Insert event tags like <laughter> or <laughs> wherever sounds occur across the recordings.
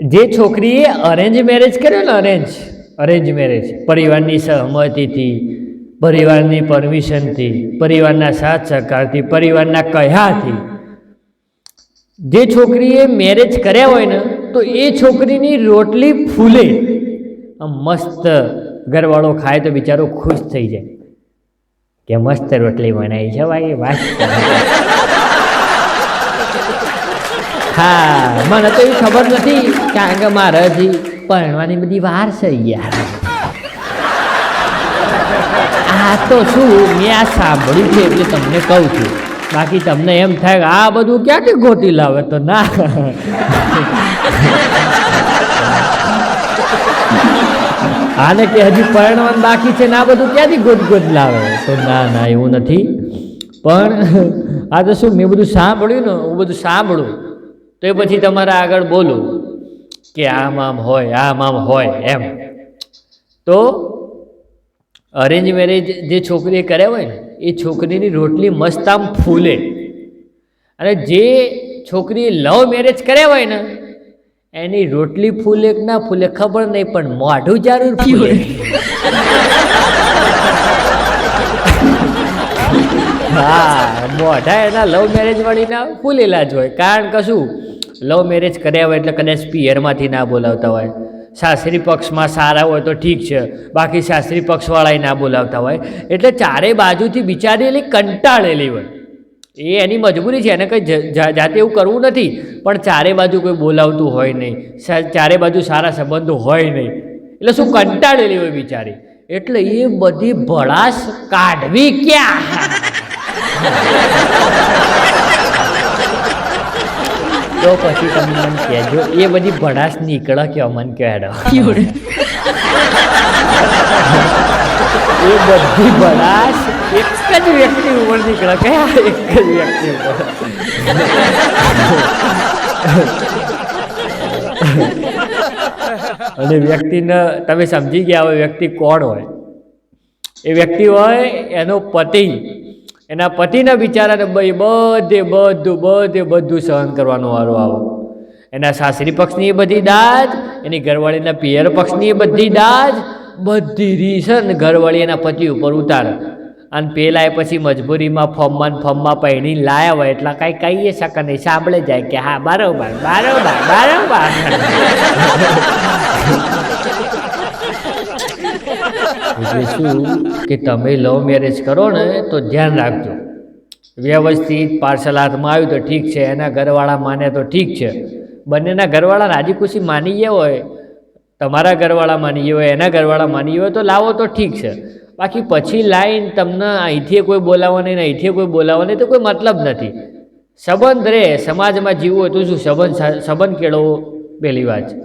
જે છોકરીએ arrange marriage કર્યો ને અરેન્જ અરેન્જ મેરેજ પરિવારની સહમતિથી, પરિવારની પરમિશનથી પરિવારના સાથ સહકારથી, પરિવારના કહ્યાથી જે છોકરીએ મેરેજ કર્યા હોય ને, તો એ છોકરીની રોટલી ફૂલે. આમ મસ્ત ઘરવાળો ખાય તો બિચારો ખુશ થઈ જાય. કે મસ્ત રોટલી બનાવી છે ભાઈ વાત હા, મને તો એવી ખબર નથી, કારણ કે મારે હજી પરણવાની બધી વાર છે યાર. આ તો શું, મેં આ સાંભળ્યું છે એટલે તમને કહું છું. બાકી તમને એમ થાય કે આ બધું ક્યાંથી ગોતી લાવે તો ના. આને કે હજી પરણવાનું બાકી છે ને આ બધું ક્યાંથી ગોત ગોદ લાવે? તો ના ના, એવું નથી. પણ આ તો શું, મેં બધું સાંભળ્યું ને, હું બધું સાંભળું. તો એ પછી તમારે આગળ બોલું કે આમ આમ હોય, આમ આમ હોય, એમ. તો અરેન્જ મેરેજ જે છોકરીએ કર્યા હોય ને, એ છોકરીની રોટલી મસ્ત આમ ફૂલે. અને જે છોકરીએ લવ મેરેજ કર્યા હોય ને, એની રોટલી ફૂલે ના ફૂલે ખબર નહીં, પણ મોઢું જરૂર ફૂલે. હા મોઢા એના લવ મેરેજ વાળીના ફૂલેલા જ હોય. કારણ કે શું? લવ મેરેજ કર્યા હોય એટલે કદાચ પિયરમાંથી ના બોલાવતા હોય. સાસરી પક્ષમાં સારા હોય તો ઠીક છે. બાકી સાસરી પક્ષવાળાએ ના બોલાવતા હોય. એટલે ચારે બાજુથી બિચારેલી કંટાળેલી હોય. એ એની મજબૂરી છે. એને કંઈ જાતે એવું કરવું નથી. પણ ચારે બાજુ કોઈ બોલાવતું હોય નહીં. ચારે બાજુ સારા સંબંધો હોય નહીં. એટલે શું કંટાળેલી હોય બિચારી. એટલે એ બધી ભળાશ કાઢવી ક્યાં? તો પછી તમે મને કહેજો એ બધી ભડાશ નીકળે કે અમન કહેડો એ બધી ભડાશ એક જ વ્યક્તિ ઉપર નીકળે કયા એક જ વ્યક્તિ ઉપર. અને વ્યક્તિને તમે સમજી ગયા હોય વ્યક્તિ કોણ હોય? એ વ્યક્તિ હોય એનો પતિ. એના પતિના બિચારાને ભાઈ બધે બધું બધે બધું સહન કરવાનો વારો આવો. એના સાસરી પક્ષની એ બધી દાજ એની ઘરવાળીના પિયર પક્ષની બધી દાજ બધી રીસન ઘરવાળી એના પતિ ઉપર ઉતારે. અને પેલા એ પછી મજબૂરીમાં ફોર્મમાં ફોર્મમાં પહેરી લાયા હોય એટલા કાંઈ કહીએ શકે નહીં. સાંભળે જાય કે હા, બરોબર બરોબર બરોબર. એટલે શું કે તમે લવ મેરેજ કરો ને, તો ધ્યાન રાખજો. વ્યવસ્થિત પાર્સલ હાથમાં આવ્યું તો ઠીક છે, એના ઘરવાળા માને તો ઠીક છે. બંનેના ઘરવાળા રાજી ખુશી માની ગયા હોય, તમારા ઘરવાળા માની ગયા હોય, એના ઘરવાળા માની ગયા હોય, તો લાવો તો ઠીક છે. બાકી પછી લાઈન તમને અહીંથી કોઈ બોલાવવાની ને અહીંથી કોઈ બોલાવવાની તો કોઈ મતલબ નથી. સંબંધ રે, સમાજમાં જીવવું હોય તો શું સંબંધ સંબંધ કેળવવો? પહેલી વાત છે.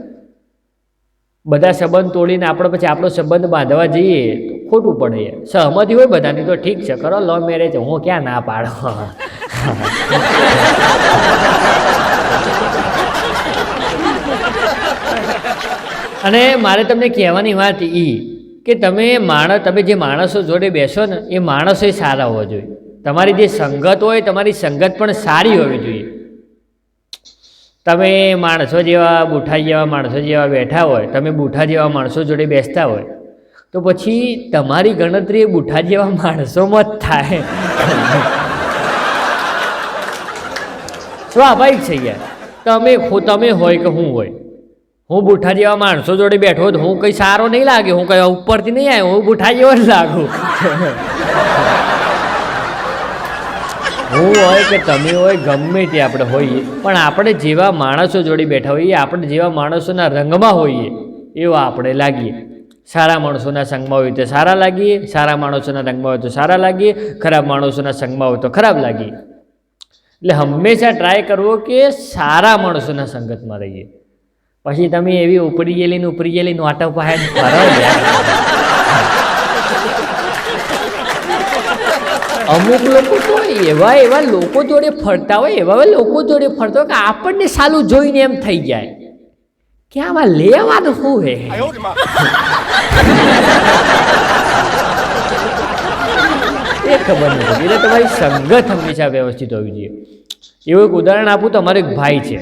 બધા સંબંધ તોડીને આપણે પછી આપણો સંબંધ બાંધવા જઈએ તો ખોટું પડે. સહમતિ હોય બધાની તો ઠીક છે. કરો લવ મેરેજ હું ક્યાં ના પાડો? અને મારે તમને કહેવાની વાત એ કે તમે માણસ, તમે જે માણસો જોડે બેસો ને, એ માણસો સારા હોવા જોઈએ. તમારી જે સંગત હોય, તમારી સંગત પણ સારી હોવી જોઈએ. તમે માણસો જેવા બુઠા જેવા માણસો જેવા બેઠા હોય, તમે બુઠા જેવા માણસો જોડે બેસતા હોય, તો પછી તમારી ગણતરી એ બુઠા જેવા માણસોમાં જ થાય. સ્વાભાવિક છે યાર. તમે તમે હોય કે હું હોય, હું બુઠા જેવા માણસો જોડે બેઠો તો હું કંઈ સારો નહીં લાગે, હું કંઈ ઉપરથી નહીં આવ્યો, હું બુઠા જેવો જ લાગુ. હું હોય કે તમે હોય, ગમે તે આપણે હોઈએ, પણ આપણે જેવા માણસો જોડે બેઠા હોઈએ, આપણે જેવા માણસોના રંગમાં હોઈએ, એવા આપણે લાગીએ. સારા માણસોના સંગમાં હોય તો સારા લાગીએ, સારા માણસોના રંગમાં હોય તો સારા લાગીએ, ખરાબ માણસોના સંગમાં હોય તો ખરાબ લાગીએ. એટલે હંમેશા ટ્રાય કરવો કે સારા માણસોના સંગતમાં રહીએ. પછી તમે એવી ઉપરી ગયેલી ને ઉપરી ગયેલી નોટા પાસે ફરો અમુક લોકો તો એવા એવા લોકો જોડે ફરતા હોય એવા એવા લોકો જોડે ફરતા હોય કે આપણને સાલું જોઈને એમ થઈ જાય. કે આમાં લેવાનું શું હે? <laughs> એ ખબર નથી એટલે તમારી સંગત હંમેશા વ્યવસ્થિત હોવી જોઈએ. એવું એક ઉદાહરણ આપું તો અમારો એક ભાઈ છે.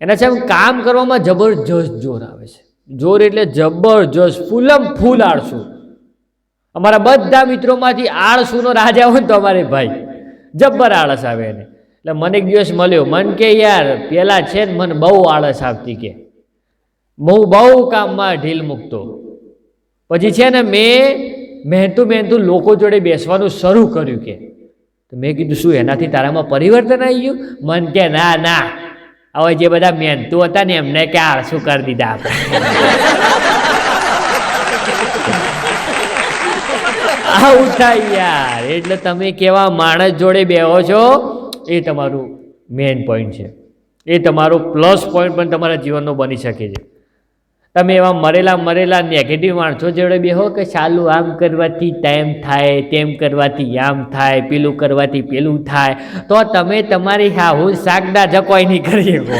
એના છે કામ કરવામાં જબરજસ્ત જોર આવે છે. જોર એટલે જબરજસ્ત ફૂલમ ફૂલ આળસુ. અમારા બધા મિત્રોમાંથી આળસુનો રાજા હોય ને તો અમારે ભાઈ. જબ્બર આળસ આવે એને. એટલે મને એક દિવસ મળ્યો, મન કે યાર, પેલા છે ને મને બહુ આળસ આવતી કે. હું બહુ કામમાં ઢીલ મૂકતો. પછી છે ને મેં મહેનતું મહેનતું લોકો જોડે બેસવાનું શરૂ કર્યું કે. તો મેં કીધું, શું એનાથી તારામાં પરિવર્તન આવી ગયું? મન કે ના ના. હવે જે બધા મહેનતું હતા ને એમને કે આળસું કરી દીધા આપણે. આવું થાય યાર એટલે તમે કેવા માણસ જોડે બેહો છો, એ તમારું મેઇન પોઈન્ટ છે. એ તમારો પ્લસ પોઈન્ટ પણ તમારા જીવનનો બની શકે છે. તમે એવા મરેલા મરેલા નેગેટિવ માણસો જોડે બેહો કે ચાલુ આમ કરવાથી તેમ થાય, તેમ કરવાથી આમ થાય, પેલું કરવાથી પેલું થાય. તો તમે તમારી હા હું શાકદા જકોઈ નહીં કરી શકો.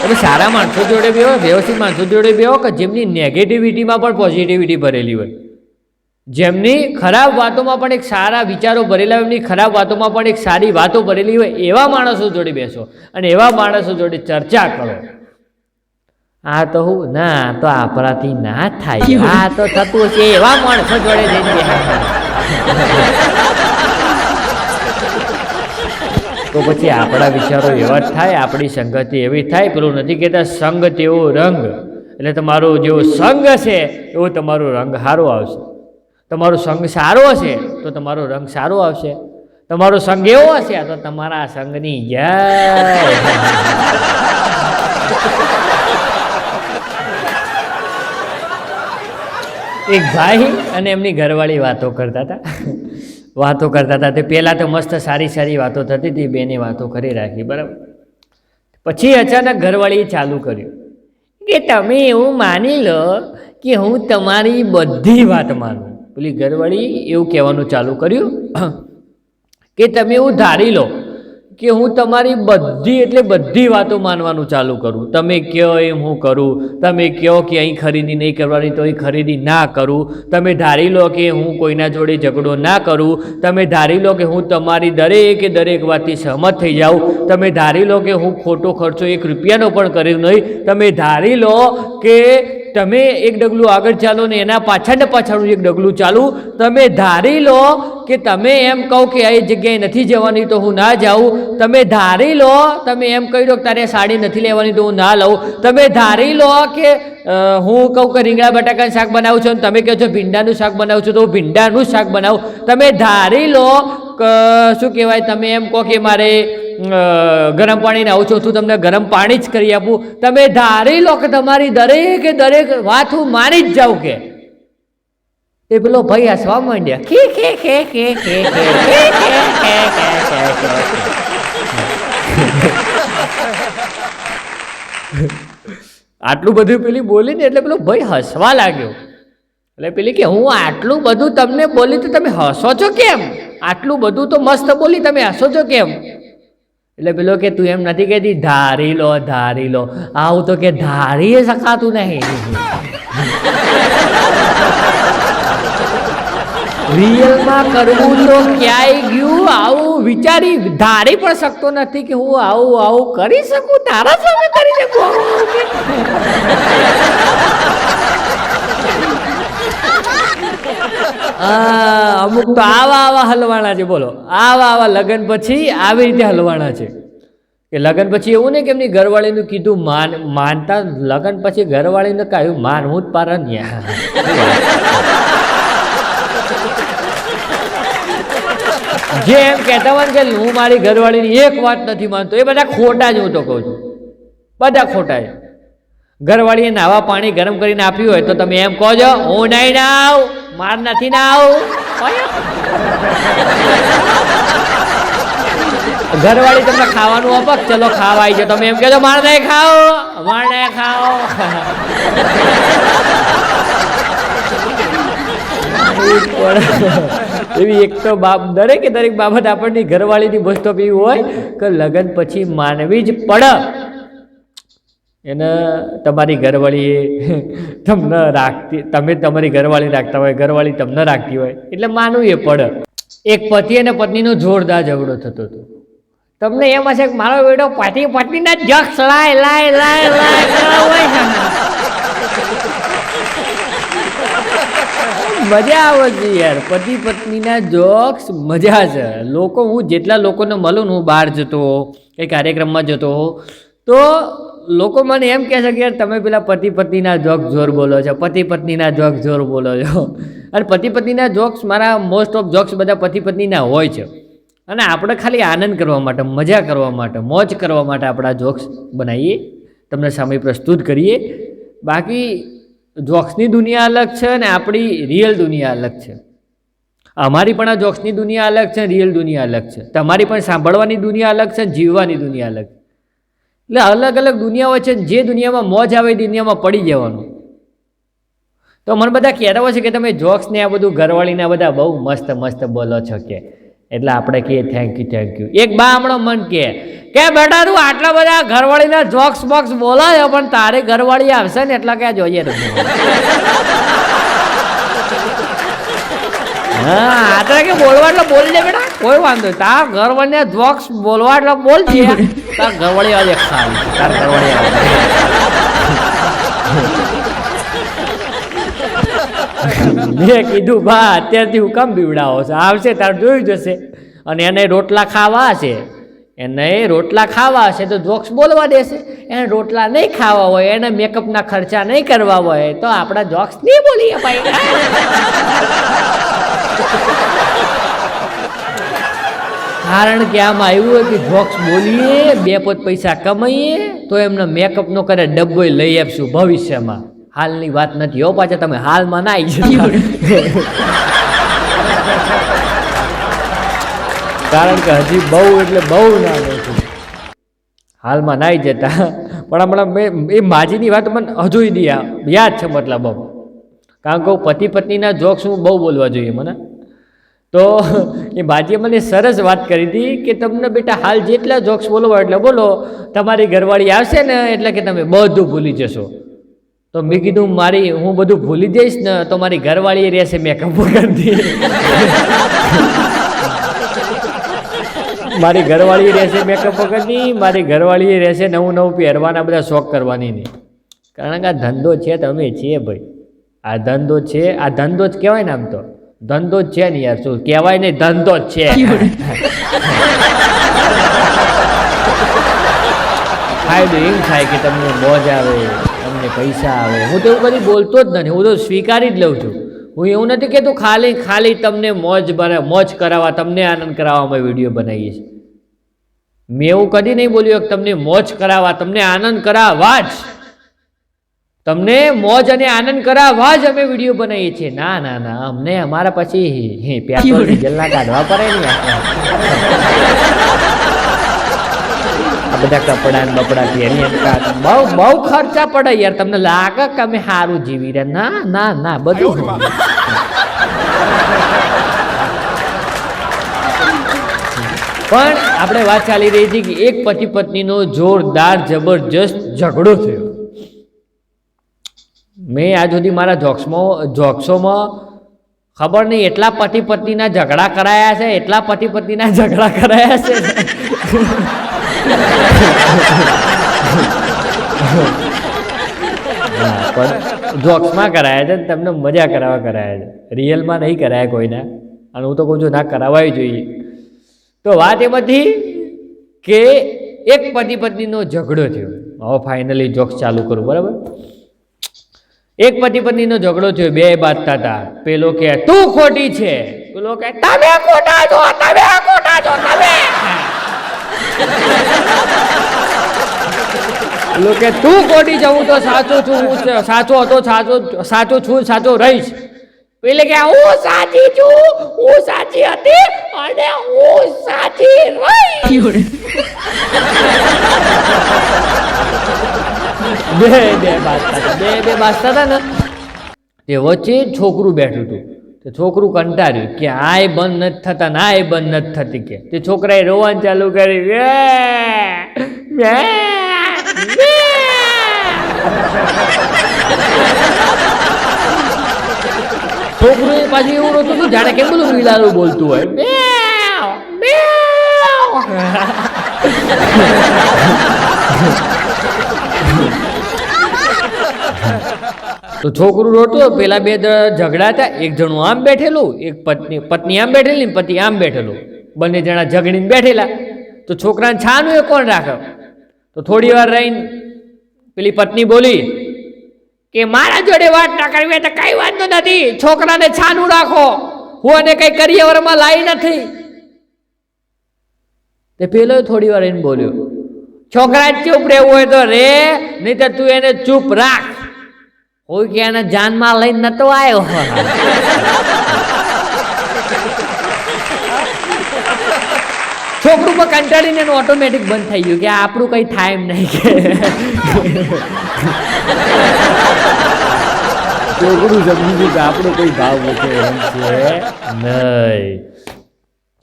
તમે સારા માણસો જોડે બેહો, વ્યવસ્થિત માણસો જોડે બેહો કે જેમની નેગેટિવિટીમાં પણ પોઝિટિવિટી ભરેલી હોય. જેમની ખરાબ વાતોમાં પણ એક સારા વિચારો ભરેલા હોય, એમની ખરાબ વાતોમાં પણ એક સારી વાતો ભરેલી હોય, એવા માણસો જોડે બેસો અને એવા માણસો જોડે ચર્ચા કરો. આ તો હું, ના તો આપણાથી ના થાય. આ તો થતું છે એવા માણસો જોડે જઈને બેસવાનું. તો પછી આપણા વિચારો એવા જ થાય, આપણી સંગતિ એવી થાય. પેલું નથી કહેતા, સંગ તેવો રંગ. એટલે તમારો જેવો સંગ છે, એવો તમારો રંગ સારો આવશે. તમારો સંગ સારો હશે, તો તમારો રંગ સારો આવશે. તમારો સંગ એવો હશે, તો તમારા સંગની જય. એક ભાઈ અને એમની ઘરવાળી વાતો કરતા હતા. વાતો કરતા હતા. તે પહેલાં તો મસ્ત સારી સારી વાતો થતી હતી, બેને વાતો કરી રાખી, બરાબર. પછી અચાનક ઘરવાળીએ ચાલુ કર્યું. કે તમે એવું માની લો કે હું તમારી બધી વાત માનું. પેલી ઘરવાળી એવું કહેવાનું ચાલુ કર્યું, કે તમે એવું ધારી લો કે હું તમારી બધી એટલે બધી વાતો માનવાનું ચાલુ કરું. તમે કહો એમ હું કરું. તમે કહો કે અહીં ખરીદી નહીં કરવાની તો અહીં ખરીદી ના કરું. તમે ધારી લો કે હું કોઈના જોડે ઝઘડો ના કરું. તમે ધારી લો કે હું તમારી દરેકે દરેક વાતથી સહમત થઈ જાઉં. તમે ધારી લો કે હું ખોટો ખર્ચો એક રૂપિયાનો પણ કર્યો નહીં. તમે ધારી લો કે તમે એક ડગલું આગળ ચાલો ને એના પાછળ પાછળનું એક ડગલું ચાલુ. તમે ધારી લો કે તમે એમ કહો કે આ જગ્યાએ નથી જવાની તો હું ના જાઉં. તમે ધારી લો, તમે એમ કહી દો કે તારે સાડી નથી લેવાની તો હું ના લઉં. તમે ધારી લો કે હું કહું કે રીંગણા બટાકાનું શાક બનાવું છું અને તમે કહો છો ભીંડાનું શાક બનાવું છું તો હું ભીંડાનું શાક બનાવું. તમે ધારી લો શું કહેવાય, તમે એમ કહો કે મારે ગરમ પાણીને આવું છું તમને ગરમ પાણી જ કરી આપું તમે ધારી લો કે તમારી દરેકે દરેક વાત હું માની જ જાઉં કે એ પેલો ભાઈ હસવા માંડ્યા કે ખે ખે કે ખે ખે આટલું બધું પેલી બોલી ને એટલે પેલો ભાઈ હસવા લાગ્યો એટલે પેલી કે હું આટલું બધું તમને બોલી તો તમે હસો છો કેમ આટલું બધું તો મસ્ત બોલી તમે હસો છો કેમ એટલે પેલો કે તું એમ નથી કહેતી, ધારી લો ધારી લો. આવું તો કે ધારી શકાતું નહીં. રિયલમાં કરવું તો ક્યાંય ગયું, આવું વિચારી ધારી પણ શકતો નથી કે હું આવું આવું કરી શકું તારા સામે કરી શકું આ અમુક તો આવા આવા હલવાણા છે, બોલો. આવા આવા લગ્ન પછી આવી રીતે હલવાણા છે. કે લગ્ન પછી એવું નહીં કે એમની ઘરવાળીનું કીધું, માન, માનતા લગ્ન પછી ઘરવાળીને કહ્યું માનવું જ પાર જે એમ કહેતા હોય કે હું મારી ઘરવાળીની એક વાત નથી માનતો, એ બધા ખોટા જ હું તો કહું છું. બધા ખોટા છે. ઘરવાળીએ નાવા પાણી ગરમ કરીને આપ્યું હોય તો તમે એમ કહો છો, હું નહીં નાવ, માર નથી નાવ. ઘરવાળી તમને ખાવાનું અપક, ચલો ખાવા આવી જાઓ. તમે એમ કહેજો માર નહીં ખાઓ માર નહીં ખાઓ એવી એક તો બાપ દરેકે દરેક બાબત આપણની ઘરવાળીની ઓફ એવી હોય કે લગ્ન પછી માનવી જ પડે. એને તમારી ઘરવાળીએ <laughs> તમને રાખતી, તમે તમારી ઘરવાળી રાખતા હોય, ઘરવાળી તમને રાખતી હોય, એટલે માનવું એ પડે. એક પતિ અને પત્નીનો જોરદાર ઝઘડો થતો હતો. તમને એમ હશે કે મારો બેટો પતિ, પત્નીના જક્ષ લાય લાય લાય લાય હોય મજા આવે છે યાર. પતિ, પત્નીના જોક્સ મજા છે. લોકો હું જેટલા લોકોને મળું ને હું બહાર જતો કે કાર્યક્રમમાં જતો તો લોકો મને એમ કહે છે કે યાર તમે પેલા પતિ પત્નીના જોક જોર બોલો છો, પતિ પત્નીના જોક જોર બોલો છો. અને પતિ પત્નીના જોક્સ મારા મોસ્ટ ઓફ જોક્સ બધા પતિ પત્નીના હોય છે. અને આપણે ખાલી આનંદ કરવા માટે, મજા કરવા માટે, મોજ કરવા માટે આપણા જોક્સ બનાવીએ, તમને સામે પ્રસ્તુત કરીએ. બાકી જોક્સની દુનિયા અલગ છે અને આપણી રિયલ દુનિયા અલગ છે. અમારી પણ આ જોક્સની દુનિયા અલગ છે રિયલ દુનિયા અલગ છે. તમારી પણ સાંભળવાની દુનિયા અલગ છે, જીવવાની દુનિયા અલગ એટલે અલગ અલગ દુનિયા હોય છે જે દુનિયામાં મોજ આવે એ દુનિયામાં પડી જવાનું. તો મને બધા કહેતા હોય છે કે તમે જોક્સ ને આ બધું ઘરવાળીને આ બધા બહુ મસ્ત મસ્ત બોલો છો કે. એટલે આપણે કહીએ થેન્ક યુ થેન્ક યુ એક બા હમણાં મન કહે કે બેટા તું આટલા બધા ઘરવાળીના જોક્સ બોક્સ બોલાયો પણ તારે ઘરવાળી આવશે ને એટલા ક્યાં જોઈએ તમે હા આતરા કે બોલવા એટલે બોલી દે બેટા, કોઈ વાંધો. તાર ઘરવાળીને જોક્સ બોલવા એટલે બોલજે તાર ઘરવાળી આવે ખાલી. તાર ઘરવાળી મેં કીધું બા અત્યારથી હું કામ બીવડાવો છો? આવશે, તાર જોઈ જશે અને એને રોટલા ખાવા હશે એને રોટલા ખાવા હશે તો જોક્સ બોલવા દેશે. એને રોટલા નહીં ખાવા હોય, એને મેકઅપના ખર્ચા નહીં કરવા હોય, તો આપણા જોક્સ નહીં બોલીએ ભાઈ. કારણ કે આમાં આવ્યું હોય કે જોક્સ બોલીએ, બે પોત પૈસા કમાઈએ, તો એમને મેકઅપનો કરે, ડબ્બો લઈ આપશું ભવિષ્યમાં. હાલની વાત નથી હો પાછા, તમે હાલમાં ના આવી જતા કારણ કે હજી બહુ એટલે બહુ ના છું. હાલમાં નાઈ જતા. પણ હમણાં મેં, એ માજીની વાત મને હજુ યાદ છે મતલબ. કારણ કે પતિ પત્નીના જોક્સ હું બહુ બોલવા જોઈએ મને. તો એ બાજીએ મને સરસ વાત કરી હતી કે તમને બેટા હાલ જેટલા જોક્સ બોલવા એટલે બોલો, તમારી ઘરવાળી આવશે ને એટલે કે તમે બધું ભૂલી જશો. તો મેં કીધું મારી, હું બધું ભૂલી જઈશ ને તો મારી ઘરવાળી રહેશે મેકઅપ કરતી મારી ઘરવાળી રહેશે મેકઅપ વગરની મારી ઘરવાળી રહેશે નવું નવું પહેરવાના બધા શોખ કરવાની નહીં કારણ કે આ ધંધો છે, તમે છીએ ભાઈ. આ ધંધો છે, આ ધંધો જ કહેવાય ને આમ તો. ધંધો જ છે ને યાર, શું કહેવાય નહીં ધંધો જ છે. ફાયદો એમ થાય કે તમને મોજ આવે, તમને પૈસા આવે. હું તો એવું કદી બોલતો જ નથી, હું તો સ્વીકારી જ લઉં છું. હું એવું નથી કહેતો ખાલી ખાલી તમને મોજ મોજ કરાવવા, તમને આનંદ કરાવવામાં વીડિયો બનાવીએ છીએ. મેં એવું કદી નહીં બોલ્યું કે તમને મોજ કરાવવા, તમને આનંદ કરાવવા જ. તમને મોજ અને આનંદ કરાવવા જ અમે વીડિયો બનાવીએ છીએ. ના ના ના અમને અમારા પછી પેટ્રોલ ડીઝલના કાઢવા પડે ને આ બધા કપડા ને બપડા પહેરીએ ને બહુ બહુ ખર્ચા પડે યાર. તમને લાગે કે અમે સારું જીવી રહ્યા? ના ના ના બધું પણ આપણે વાત ચાલી રહી હતી કે એક પતિ પત્નીનો જોરદાર જબરજસ્ત ઝઘડો થયો. મેં આજ સુધી મારા જોક્સમાં જોક્સોમાં ખબર નહીં, એટલા પતિ પત્નીના ઝઘડા કરાયા છે, એટલા પતિ પત્નીના ઝઘડા કરાયા છે. પણ જોક્સમાં કરાયા છે તમને મજા કરાવવા કરાયા છે. રિયલમાં નહીં કરાયા કોઈના. અને હું તો કહું છું, ના, કરાવાય જોઈએ. તો વાત એ બધી કે એક પતિ પત્નીનો ઝઘડો થયો. હવે ફાઇનલી જોક્સ ચાલુ કરું, બરાબર? એક પતિ પત્નીનો ઝઘડો થયો, બે બાજતા હતા. પેલો કે તું ખોટી છે. પેલો કે તમે ખોટા છો, તમે ખોટા છો, તમે. પેલો કે તું ખોટી છે, હું તો સાચો છું, હું સાચો હતો, સાચો સાચો છું, સાચો રહીશ. પેલે કે હું સાચી છું, હું સાચી હતી અને હું સાચી રહી બે બે બાજતા બે બે બાજતા હતા ને તે વચ્ચે છોકરું બેઠું હતું. તો છોકરું કંટાળ્યું કે આય બંધ નથી થતા ના એ બંધ નથી થતી કે. તે છોકરાએ રોવાનું ચાલુ કરી. છોકરું એ પાછું એવું રોતું હતું, જાણે કેમ બધું બિલાડું બોલતું હોય. બે. તો છોકરું રોતું પેલા બે ઝઘડા હતા એક જણું આમ બેઠેલું, એક પત્ની પત્ની આમ બેઠેલી ને પતિ આમ બેઠેલું. બંને જણા ઝઘડીને બેઠેલા. તો છોકરાને છાનું એ કોણ રાખે? તો થોડી વાર રહીને પેલી પત્ની બોલી, કે મારા જોડે વાત ના કરવી તો કઈ વાંધો નથી. છોકરાને છાનું રાખો. હું અને કઈ કરિયરમાં લાવી નથી. તે પેલો થોડી વાર એને બોલ્યો છોકરા ચૂપ રહેવું હોય તો રે નહીં તો તું એને ચૂપ રાખ. હોય કે એને જાનમાં લઈને નતો આવ્યો છોકરું પણ કંટાળીને એનું ઓટોમેટિક બંધ થઈ ગયું કે આપણું કઈ થાય એમ નહીં કે. છોકરું સમજી ગયું કે આપણો કોઈ ભાવ નથી એમ છે. નહીં.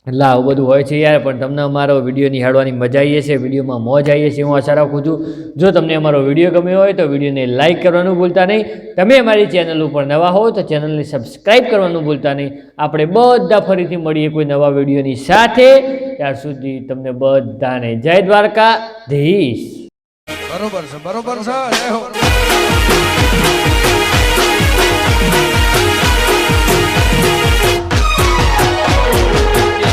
એટલે આવું બધું હોય છે યાર, પણ તમને અમારો વીડિયો નિહાળવાની મજા આવીએ છે, વિડીયોમાં મોજ આવીએ છીએ હું આશા રાખું છું. જો તમને અમારો વીડિયો ગમ્યો હોય તો વિડીયોને લાઇક કરવાનું ભૂલતા નહીં. તમે અમારી ચેનલ ઉપર નવા હો તો ચેનલને સબસ્ક્રાઇબ કરવાનું ભૂલતા નહીં. આપણે બધા ફરીથી મળીએ કોઈ નવા વિડીયોની સાથે. ત્યાર સુધી તમને બધાને જય દ્વારકા ધીશ બરોબર છે બરોબર છે